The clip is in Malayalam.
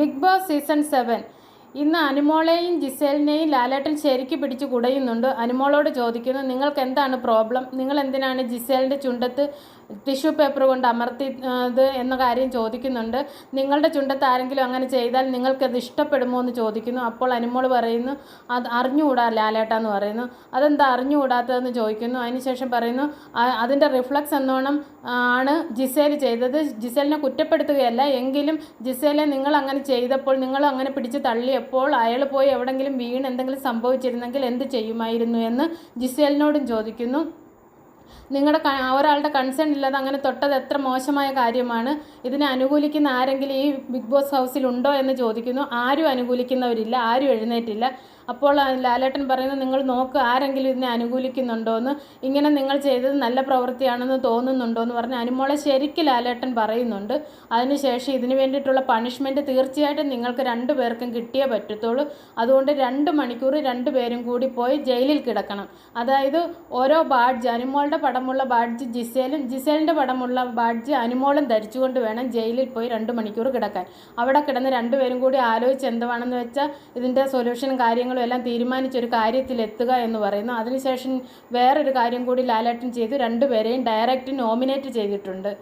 Big boss season seven. ഇന്ന് അനുമോളെയും ജിസേലിനെയും ലാലേട്ടൻ ശരിക്ക് പിടിച്ച് കുടയുന്നുണ്ട്. അനുമോളോട് ചോദിക്കുന്നു നിങ്ങൾക്ക് എന്താണ് പ്രോബ്ലം? നിങ്ങൾ എന്തിനാണ് ജിസേലിന്റെ ചുണ്ടത്ത് ടിഷ്യൂ പേപ്പർ കൊണ്ട് അമർത്തിയത് എന്ന കാര്യം ചോദിക്കുന്നുണ്ട്. നിങ്ങളുടെ ചുണ്ടത്ത് ആരെങ്കിലും അങ്ങനെ ചെയ്താൽ നിങ്ങൾക്കത് ഇഷ്ടപ്പെടുമോ എന്ന് ചോദിക്കുന്നു. അപ്പോൾ അനുമോൾ പറയുന്നു അത് അറിഞ്ഞുകൂടാ ലാലേട്ട എന്ന് പറയുന്നു. അതെന്താ അറിഞ്ഞുകൂടാത്തതെന്ന് ചോദിക്കുന്നു. അതിനുശേഷം പറയുന്നു "ആ- അതിന്റെ റിഫ്ലക്സ് എന്നോണം ആണ് ജിസേൽ ചെയ്തത്. ജിസേലിനെ കുറ്റപ്പെടുത്തുകയല്ല. എങ്കിലും ജിസേലെ നിങ്ങൾ അങ്ങനെ ചെയ്തപ്പോൾ നിങ്ങൾ അങ്ങനെ പിടിച്ച് തള്ളിയപ്പോൾ അയാൾ പോയി എവിടെങ്കിലും വീണ് എന്തെങ്കിലും സംഭവിച്ചിരുന്നെങ്കിൽ എന്ത് ചെയ്യുമായിരുന്നു എന്ന് ജിസേലിനോടും ചോദിക്കുന്നു. നിങ്ങളുടെ ഒരാളുടെ കൺസേൺ ഇല്ലാതെ അങ്ങനെ തൊട്ടത് എത്ര മോശമായ കാര്യമാണ്? ഇതിനെ അനുകൂലിക്കുന്ന ആരെങ്കിലും ഈ ബിഗ് ബോസ് ഹൗസിൽ ഉണ്ടോ എന്ന് ചോദിക്കുന്നു. ആരും അനുകൂലിക്കുന്നവരില്ല ആരും എഴുന്നേറ്റില്ല. അപ്പോൾ ലാലേട്ടൻ പറയുന്നത് നിങ്ങൾ നോക്ക് ആരെങ്കിലും ഇതിനെ അനുകൂലിക്കുന്നുണ്ടോ എന്ന് ഇങ്ങനെ നിങ്ങൾ ചെയ്തത് നല്ല പ്രവൃത്തിയാണെന്ന് തോന്നുന്നുണ്ടോ എന്ന് പറഞ്ഞ് അനുമോളെ ശരിക്കും ലാലേട്ടൻ പറയുന്നുണ്ട്. അതിനുശേഷം ഇതിന് വേണ്ടിയിട്ടുള്ള പണിഷ്മെന്റ് തീർച്ചയായിട്ടും നിങ്ങൾക്ക് രണ്ടു പേർക്കും കിട്ടിയേ പറ്റത്തുള്ളൂ. അതുകൊണ്ട് രണ്ട് മണിക്കൂർ രണ്ട് പേരും കൂടി പോയി ജയിലിൽ കിടക്കണം. അതായത് ഓരോ ബാഡ്ജ് അനുമോളുടെ പടമുള്ള ബാഡ്ജ് ജിസേലും ജിസേലിന്റെ പടമുള്ള ബാഡ്ജ് അനുമോളും ധരിച്ചുകൊണ്ട് വേണം ജയിലിൽ പോയി രണ്ട് മണിക്കൂർ കിടക്കാൻ. അവിടെ കിടന്ന് രണ്ടുപേരും കൂടി ആലോചിച്ച് എന്തുവാണെന്ന് വെച്ചാൽ ഇതിന്റെ സൊല്യൂഷനും കാര്യങ്ങളും എല്ലാം തീരുമാനിച്ചൊരു കാര്യത്തിലെത്തുക എന്ന് പറയുന്നു. അതിനുശേഷം വേറൊരു കാര്യം കൂടി ലാലേട്ടൻ ചെയ്തു. രണ്ടുപേരെയും ഡയറക്റ്റ് നോമിനേറ്റ് ചെയ്തിട്ടുണ്ട്.